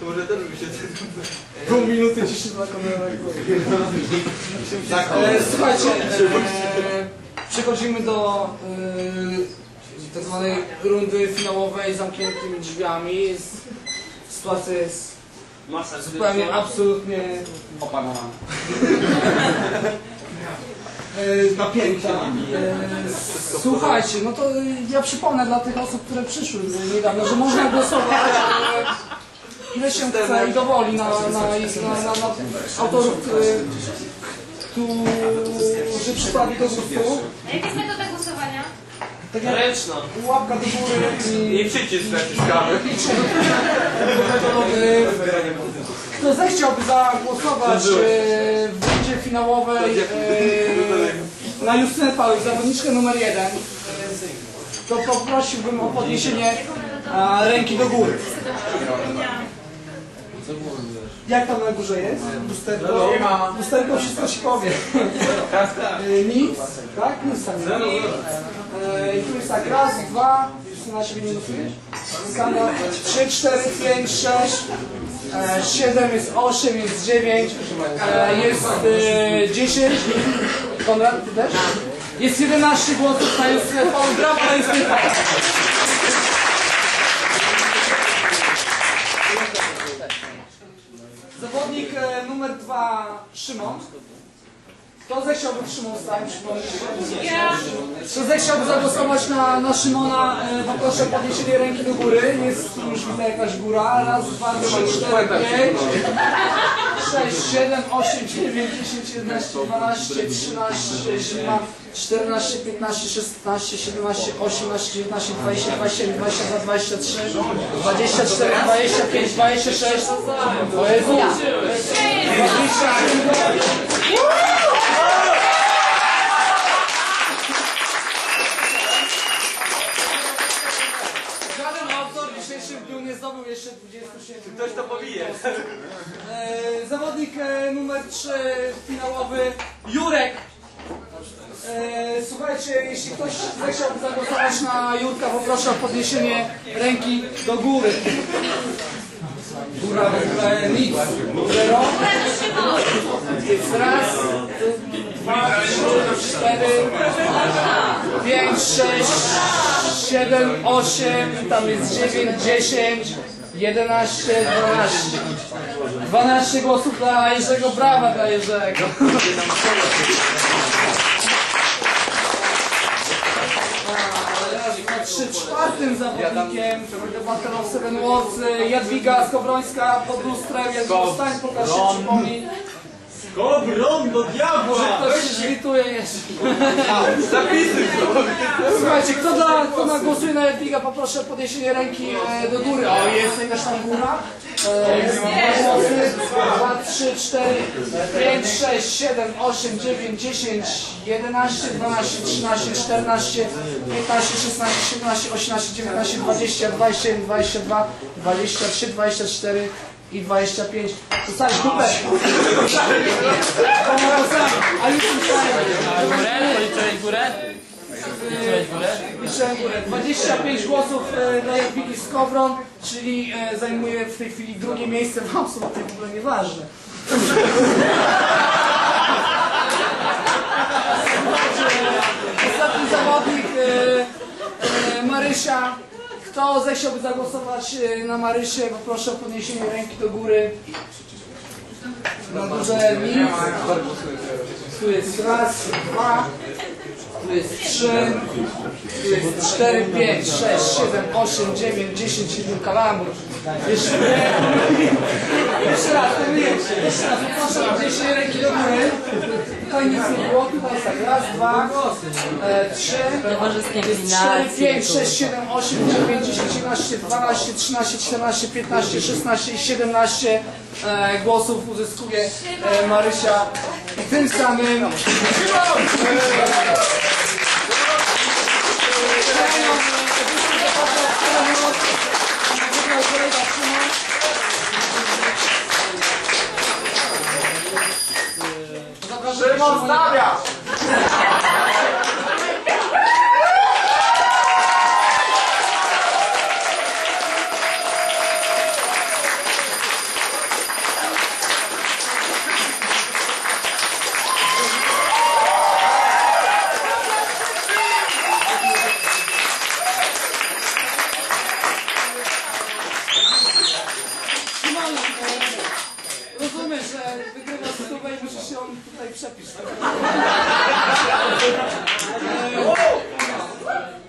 To może też by się... Pół minuty ciszy dla kamery. Tak, słuchajcie, e, przechodzimy do e, tak zwanej rundy finałowej z zamkniętymi drzwiami. Sytuacja jest zupełnie absolutnie opanowana. E, napięta. E, słuchajcie, no to ja przypomnę dla tych osób, które przyszły niedawno, że można głosować e, ile się chce i dowoli na, na, na, na, na autorów, którzy przypadli do głosu. A jaka jest metoda głosowania? Tak jak Ręczna. łapka do góry i I przycisk naciskamy. Kto zechciałby zagłosować e, w rundzie finałowej e, na Justynę Pałyk, zawodniczkę numer jeden, e, to poprosiłbym o podniesienie e, ręki do góry. Jak tam na górze jest? Lusterko? Lusterko wszystko ci powie. E, Nic? Tak? Nic tam nie ma. E, I tu jest tak, raz, dwa, już na siebie nie losujesz? Skanda, trzy, cztery, pięć, sześć, e, siedem, jest osiem, jest dziewięć, e, jest e, dziesięć. Konrad, ty też? Jest 11 głosów na Paul. Brawo Justynę Paul. Zawodnik e, numer dwa, Szymon. Kto zechciałby Szymon Stein przypomnieć? Kto zechciałby zagłosować na, na Szymona, e, poproszę o podniesienie ręki do góry. Jest tu już widzę jakaś góra. Raz, dwa, trzy, cztery, pięć, sześć, siedem, osiem, dziewięć, dziesięć, jedenaście, dwanaście, trzynaście, siedemnaście. 14, 15, 16, 17, 18, 19, 20, 21, 22, 23, 24, 25, 26, o Jezu, 27, numer 3 finałowy Jurek. E, słuchajcie, jeśli ktoś zechciałby zagłosować na Jurka, poproszę o podniesienie ręki do góry. Góra w ogóle nic. Zero. Raz, dwa, trzy, cztery, pięć, sześć, siedem, osiem, tam jest dziewięć, dziesięć, jedenaście, dwanaście. 12 głosów dla Jerzego, brawa dla Jerzego. A Trzy czwartym zawodnikiem Battle of Seven Wars Jadwiga Skowrońska pod lustrem. Jadwiga, stań, pokaż się, przypomnij. Kobron do diabła! Ktoś się zlituje jeszcze. Zapisuj to! Słuchajcie, kto, dla, kto na głosuje na Jadwiga, poproszę o podniesienie ręki e, do góry. O, jest jakaś tam góra. E, jest dwa głosy. 2, 3, 4, 5, 6, 7, 8, 9, 10, 11, 12, 13, 14, 15, 16, 17, 18, 19, 20, 21, 22, 23, 24 i 25. To cały dupę. A już myślałem. Policzyłeś górę? Liczyłem górę. 25 głosów e, dla Jadwigi Skowron, czyli e, w tej chwili drugie miejsce, no absolutnie w ogóle nieważne. Ostatni zawodnik e, e, Marysia. Kto zechciałby zagłosować e, na Marysię, poproszę o podniesienie ręki do góry. Na górze nic. Tu jest raz, dwa, tu jest trzy, tu jest cztery, pięć, sześć, siedem, osiem, dziewięć, dziesięć, jeden kalamur. Jeszcze nie. Jeszcze raz, Jeszcze raz, proszę o podniesienie ręki do góry. Tutaj nic nie było, jest tak, raz, dwa, e, trzy, Towarzyskie cztery, pięć, sześć, siedem, osiem, dziewięć, dziesięć, jedenaście, dwanaście, trzynaście, czternaście, piętnaście, szesnaście i siedemnaście e, głosów uzyskuje e, Marysia. I tym samym Szymon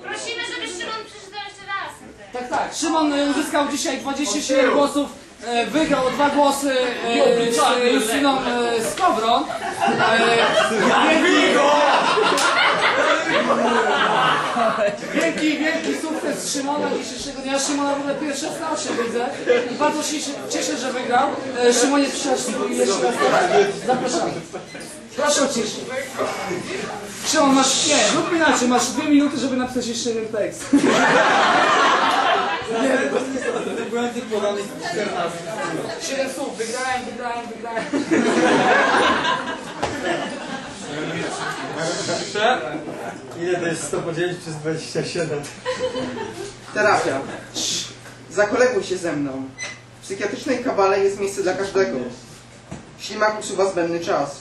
Prosimy, żeby Szymon przeczytał jeszcze raz. Tak, tak. Szymon e, uzyskał dzisiaj 27 głosów. e, Wygrał o dwa głosy e, z Justyną e, Skowron. E, Wielki, wielki sukces Szymona dzisiejszego dnia. Szymona w ogóle pierwszy raz na oczy widzę. I bardzo się cieszę, że wygrał. E, Szymonie, przyszłaś jeszcze raz. Zapraszamy. Proszę o ciszę. Szymon, masz, nie, zróbmy inaczej, masz dwie minuty, żeby napisać jeszcze jeden tekst. Błędy podany 14. Siedem słów, wygrałem, wygrałem, wygrałem. Ile to jest 100 podzielić przez 27? Terapia. Cii. Zakoleguj się ze mną. W psychiatrycznej kabale jest miejsce dla każdego. Ślimak usuwa zbędny czas.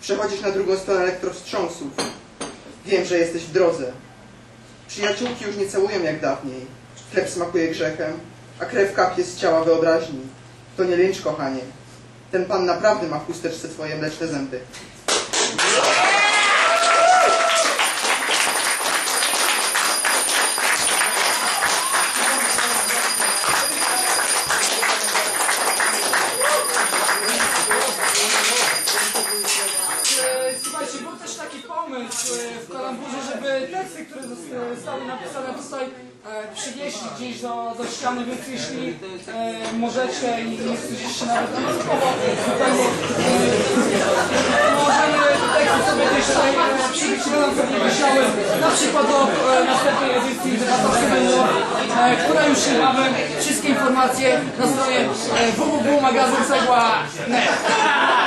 Przechodzisz na drugą stronę elektrowstrząsów. Wiem, że jesteś w drodze. Przyjaciółki już nie całują jak dawniej. Chleb smakuje grzechem, a krew kapie z ciała wyobraźni. To nie lęcz, kochanie. Ten pan naprawdę ma w chusteczce twoje mleczne zęby. Zostały napisane tutaj e, przywieźć gdzieś do, do ściany, więc jeśli e, możecie i nie wstydzicie nawet zupełnie e, możemy teksty sobie gdzieś tutaj e, przywieźć na nam sobie wisiały, na przykład do e, następnej edycji debata Sybelu, e, która już niebawem, wszystkie informacje na stronie e, www.magazyncegła.net